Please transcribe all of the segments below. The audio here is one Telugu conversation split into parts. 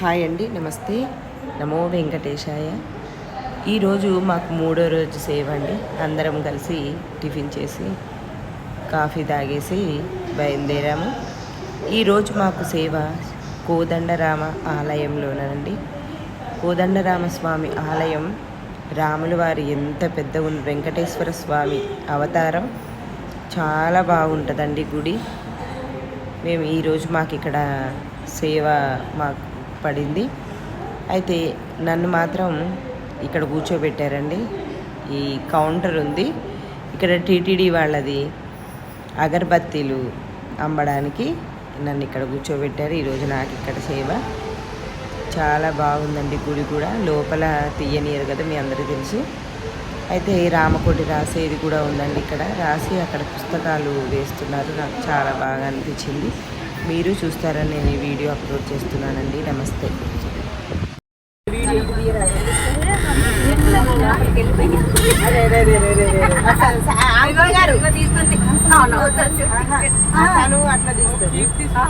హాయ్ అండి నమస్తే. నమో వెంకటేశాయ. ఈరోజు మాకు మూడో రోజు సేవ అండి. అందరం కలిసి టిఫిన్ చేసి కాఫీ తాగేసి బయలుదేరాము. ఈరోజు మాకు సేవ కోదండరామ ఆలయంలోనండి. కోదండరామ స్వామి ఆలయం రాముల వారి ఎంత పెద్ద ఉంది వెంకటేశ్వర స్వామి అవతారం. చాలా బాగుంటుందండి గుడి. మేము ఈరోజు మాకు ఇక్కడ సేవ మాకు పడింది. అయితే నన్ను మాత్రం ఇక్కడ కూర్చోబెట్టారండి. ఈ కౌంటర్ ఉంది. ఇక్కడ టీటీడీ వాళ్ళది అగరబత్తీలు అమ్మడానికి నన్ను ఇక్కడ కూర్చోబెట్టారు. ఈరోజు నాకు ఇక్కడ సేవ. చాలా బాగుందండి గుడి కూడా. లోపల తీయనీయరు కదా మీ అందరూ తెలుసు. అయితే రామకోటి రాసేది కూడా ఉందండి ఇక్కడ. రాసి అక్కడ పుస్తకాలు వేస్తున్నారు. నాకు చాలా బాగా అనిపించింది. మీరు చూస్తారని నేను ఈ వీడియో అప్లోడ్ చేస్తున్నానండి నమస్తే అట్లా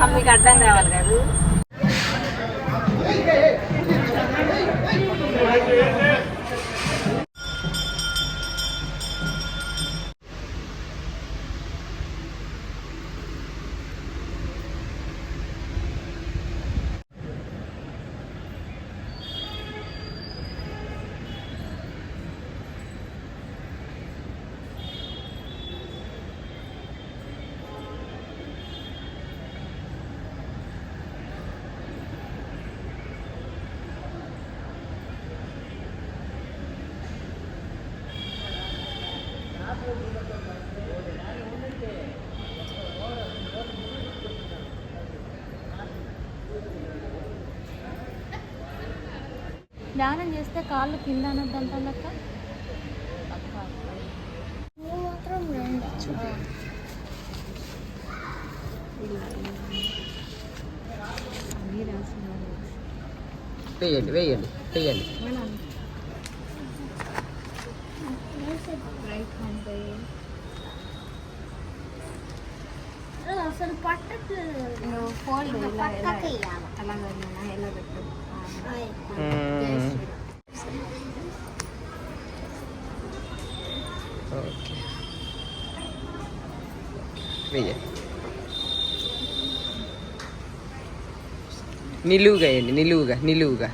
మీకు అర్థం కావాలి కాదు ధ్యానం చేస్తే కాళ్ళు కింద అనొద్దంట లెక్క? వేయండి వేయండి వేయండి. అసలు పట్టట్లేదు. నువ్వు ఫోల్డ్ ఇలా ఎలా ఎలా పెట్టు Mm. Okay. ભેજે નીલુગા એને નીલુગા નીલુગા